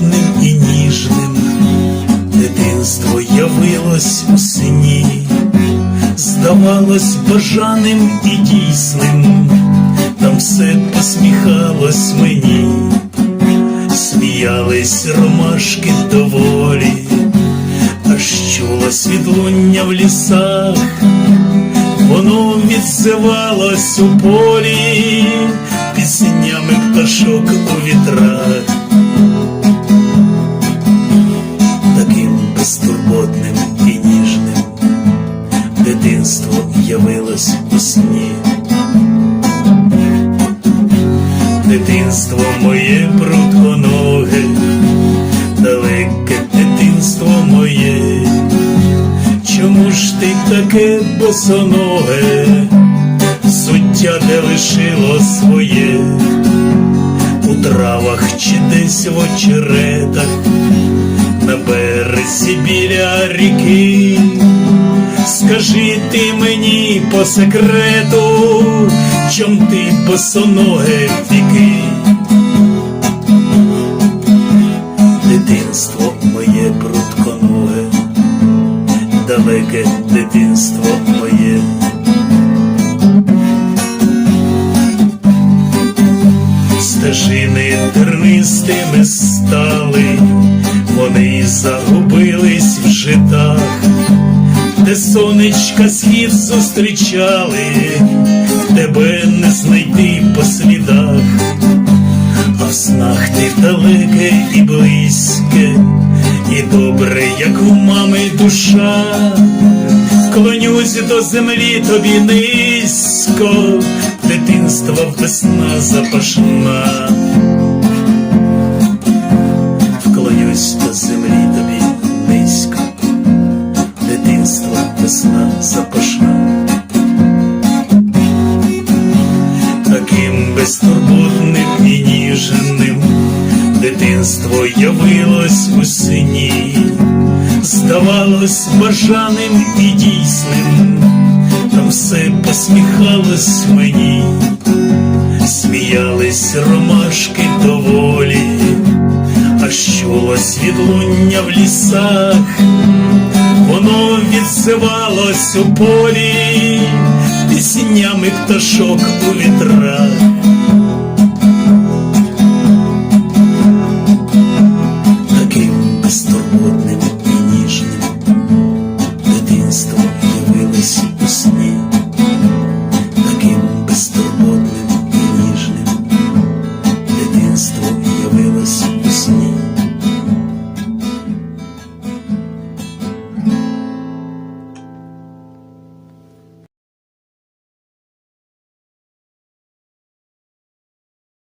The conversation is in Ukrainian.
лагідним і ніжним, дитинство явилось у сині, здавалось бажаним і дійсним, там все посміхалось мені, сміялись ромашки доволі, аж чулось світлоння в лісах, воно відзивалось у полі, піснями пташок у вітрах. Дитинство моє прутконоге, далеке дитинство моє, чому ж ти таке босоноге, суття де лишило своє, у травах чи десь в очеретах на березі біля ріки. Скажи ти мені по секрету, чом ти босоноге віки. Дитинство моє прутконоге, далеке дитинство моє. Стежини тернистими стали, вони загубились в де сонечка схід зустрічали, тебе не знайти по слідах, а в снах ти далеке і близьке, і добре, як у мами душа, клонюсь до землі тобі низько, дитинства весна запашна. Весна. Таким безтурботним і ніжним дитинство явилось у сині, здавалось бажаним і дійсним, там все посміхалось мені, сміялись ромашки доволі, аж чулось відлуння в лісах, воно відсивалось у полі, піснями пташок у вітрах.